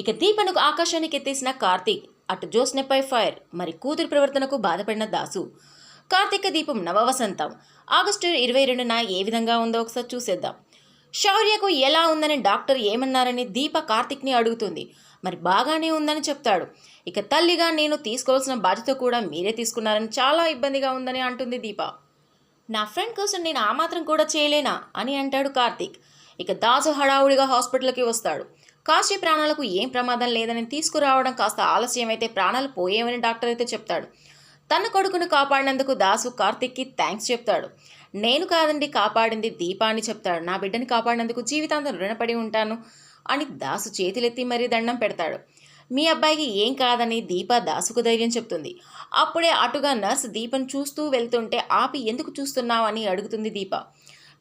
ఇక దీపనకు ఆకాశానికి ఎత్తేసిన కార్తీక్ అటు జోస్నెపై ఫైర్ మరి కూతురి ప్రవర్తనకు బాధపడిన దాసు. కార్తీక దీపం నవవసంతం. ఆగస్టు ఇరవై రెండున ఏ విధంగా ఉందో ఒకసారి చూసేద్దాం. శౌర్యకు ఎలా ఉందని డాక్టర్ ఏమన్నారని దీప కార్తిక్ని అడుగుతుంది. మరి బాగానే ఉందని చెప్తాడు. ఇక తల్లిగా నేను తీసుకోవాల్సిన బాధ్యత కూడా మీరే తీసుకున్నారని చాలా ఇబ్బందిగా ఉందని అంటుంది దీప. నా ఫ్రెండ్ కోసం నేను ఆ మాత్రం కూడా చేయలేనా అని అంటాడు కార్తీక్. ఇక దాసు హడావుడిగా హాస్పిటల్కి వస్తాడు. కాశీ ప్రాణాలకు ఏం ప్రమాదం లేదని తీసుకురావడం కాస్త ఆలస్యం అయితే ప్రాణాలు పోయేవని డాక్టర్ అయితే చెప్తాడు. తన కొడుకును కాపాడినందుకు దాసు కార్తిక్కి థ్యాంక్స్ చెప్తాడు. నేను కాదండి కాపాడింది దీపా అని చెప్తాడు. నా బిడ్డని కాపాడినందుకు జీవితాంతం రుణపడి ఉంటాను అని దాసు చేతులెత్తి మరీ దండం పెడతాడు. మీ అబ్బాయికి ఏం కాదని దీప దాసుకు ధైర్యం చెప్తుంది. అప్పుడే అటుగా నర్స్ దీపను చూస్తూ వెళ్తుంటే ఆపి ఎందుకు చూస్తున్నావు? అని అడుగుతుంది దీప.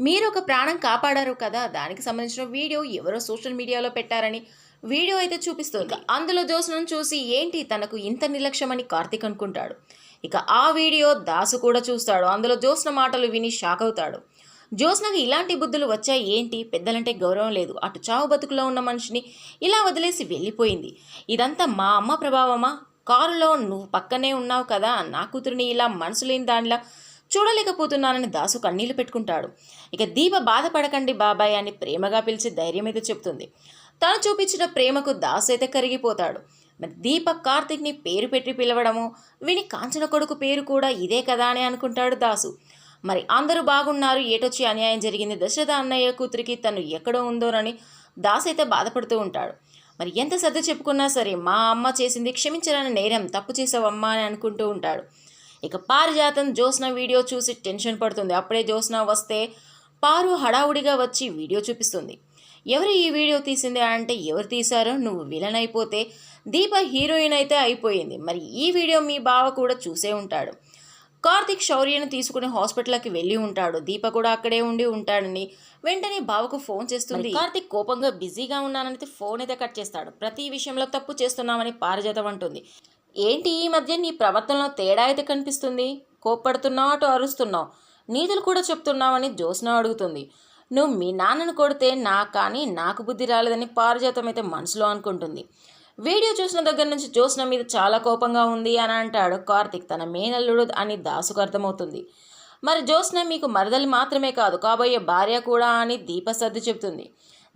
మీరు ఒక ప్రాణం కాపాడారు కదా? దానికి సంబంధించిన వీడియో ఎవరో సోషల్ మీడియాలో పెట్టారని వీడియో అయితే చూపిస్తుంది. అందులో జోస్నను చూసి ఏంటి తనకు ఇంత నిర్లక్ష్యం అని కార్తీక్ అనుకుంటాడు. ఇక ఆ వీడియో దాసు కూడా చూస్తాడు. అందులో జోస్న మాటలు విని షాక్ అవుతాడు. జ్యోత్స్నకు ఇలాంటి బుద్ధులు వచ్చాయి ఏంటి? పెద్దలంటే గౌరవం లేదు. అటు చావు బతుకులో ఉన్న మనిషిని ఇలా వదిలేసి వెళ్ళిపోయింది. ఇదంతా మా అమ్మ ప్రభావమా? కారులో నువ్వు పక్కనే ఉన్నావు కదా? నా కూతురిని ఇలా మనసు లేని దానిలా చూడలేకపోతున్నానని దాసు కన్నీళ్ళు పెట్టుకుంటాడు. ఇక దీప బాధపడకండి బాబాయ్ అని ప్రేమగా పిలిచి ధైర్యం అయితే చెప్తుంది తను చూపించిన ప్రేమకు దాసు అయితే కరిగిపోతాడు. మరి దీప కార్తిక్ని పేరు పెట్టి పిలవడము విని కాంచన కొడుకు పేరు కూడా ఇదే కదా అని అనుకుంటాడు దాసు. మరి అందరూ బాగున్నారు ఏటొచ్చి అన్యాయం జరిగింది? దశరథ అన్నయ్య కూతురికి తను ఎక్కడో ఉందోనని దాసు అయితే బాధపడుతూ ఉంటాడు. మరి ఎంత సర్ది చెప్పుకున్నా సరే మా అమ్మ చేసింది క్షమించరాని నేరం తప్పు చేసావమ్మా అని అనుకుంటూ ఉంటాడు. ఇక పారిజాతం జ్యోత్స్న వీడియో చూసి టెన్షన్ పడుతుంది. అప్పుడే జ్యోత్స్న వస్తే పారు హడావుడిగా వచ్చి వీడియో చూపిస్తుంది. ఎవరు ఈ వీడియో తీసింది అంటే ఎవరు తీశారో నువ్వు విలన్ అయిపోతే దీప హీరోయిన్ అయితే అయిపోయింది. మరి ఈ వీడియో మీ బావ కూడా చూసే ఉంటాడు. కార్తిక్ శౌర్యను తీసుకుని హాస్పిటల్కి వెళ్ళి ఉంటాడు. దీప కూడా అక్కడే ఉండి ఉంటాడని వెంటనే బావకు ఫోన్ చేస్తుంది. కార్తిక్ కోపంగా బిజీగా ఉన్నానని ఫోన్ అయితే కట్ చేస్తాడు. ప్రతి విషయంలో తప్పు చేస్తున్నామని పారిజాతం అంటుంది. ఏంటి ఈ మధ్య నీ ప్రవర్తనలో తేడా అయితే కనిపిస్తుంది? కోప్పడుతున్నావు అటు అరుస్తున్నావు? నీతులు కూడా చెప్తున్నావని జ్యోత్స్న అడుగుతుంది. నువ్వు మీ నాన్నను కొడితే నా కానీ నాకు బుద్ధి రాలేదని పారిజాతం అయితే మనసులో అనుకుంటుంది. వీడియో చూసిన దగ్గర నుంచి జ్యోత్స్న మీద చాలా కోపంగా ఉంది అని అంటాడు కార్తిక్. తన మేనల్లుడు అని దాసుకు అర్థమవుతుంది. మరి జ్యోత్స్న మీకు మరదలి మాత్రమే కాదు కాబోయే భార్య కూడా అని దీప సర్ది చెబుతుంది.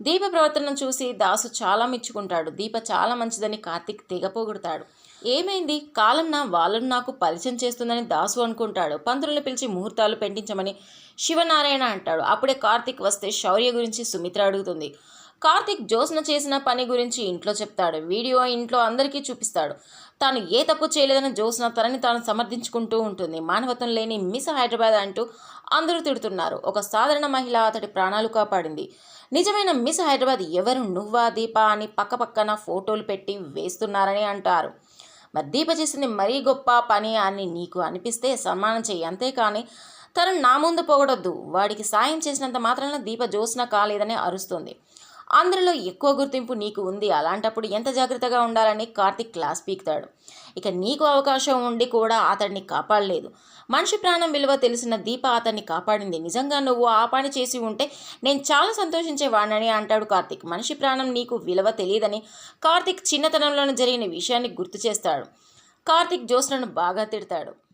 దీప ప్రవర్తనను చూసి దాసు చాలా మెచ్చుకుంటాడు. దీప చాలా మంచిదని కార్తిక్ తెగపోగొడతాడు. ఏమైంది? కాలం నా వాళ్ళను నాకు పరిచయం చేస్తుందని దాసు అనుకుంటాడు. పంతులను పిలిచి ముహూర్తాలు పెండించమని శివనారాయణ అంటాడు. అప్పుడే కార్తిక్ వస్తే శౌర్య గురించి సుమిత్ర అడుగుతుంది. కార్తిక్ జ్యోత్స్న చేసిన పని గురించి ఇంట్లో చెప్తాడు. వీడియో ఇంట్లో అందరికీ చూపిస్తాడు. తాను ఏ తప్పు చేయలేదని జోస్న తనని తాను సమర్థించుకుంటూ ఉంటుంది. మానవత్వం లేని మిస్ హైదరాబాద్ అంటూ అందరూ తిడుతున్నారు. ఒక సాధారణ మహిళ అతడి ప్రాణాలు కాపాడింది. నిజమైన మిస్ హైదరాబాద్ ఎవరు? నువ్వా దీపా అని పక్కపక్కన ఫోటోలు పెట్టి వేస్తున్నారని అంటారు. మరి దీప చేసింది మరీ గొప్ప పని అని నీకు అనిపిస్తే సన్మానం చేయి. అంతేకాని తను నా ముందు పొగడొద్దు. వాడికి సాయం చేసినంత మాత్రాన దీప జ్యోత్స్న కాలేదని అరుస్తుంది. ఆంధ్రలో ఎక్కువ గుర్తింపు నీకు ఉంది. అలాంటప్పుడు ఎంత జాగ్రత్తగా ఉండాలని కార్తిక్ క్లాస్ పీకుతాడు. ఇక నీకు అవకాశం ఉండి కూడా అతడిని కాపాడలేదు. మనిషి ప్రాణం విలువ తెలిసిన దీప అతన్ని కాపాడింది. నిజంగా నువ్వు ఆ పని చేసి ఉంటే నేను చాలా సంతోషించేవాడినని అంటాడు కార్తిక్. మనిషి ప్రాణం నీకు విలువ తెలియదని కార్తిక్ చిన్నతనంలోనే జరిగిన విషయాన్ని గుర్తు చేస్తాడు. కార్తిక్ జోస్లను బాగా తిడతాడు.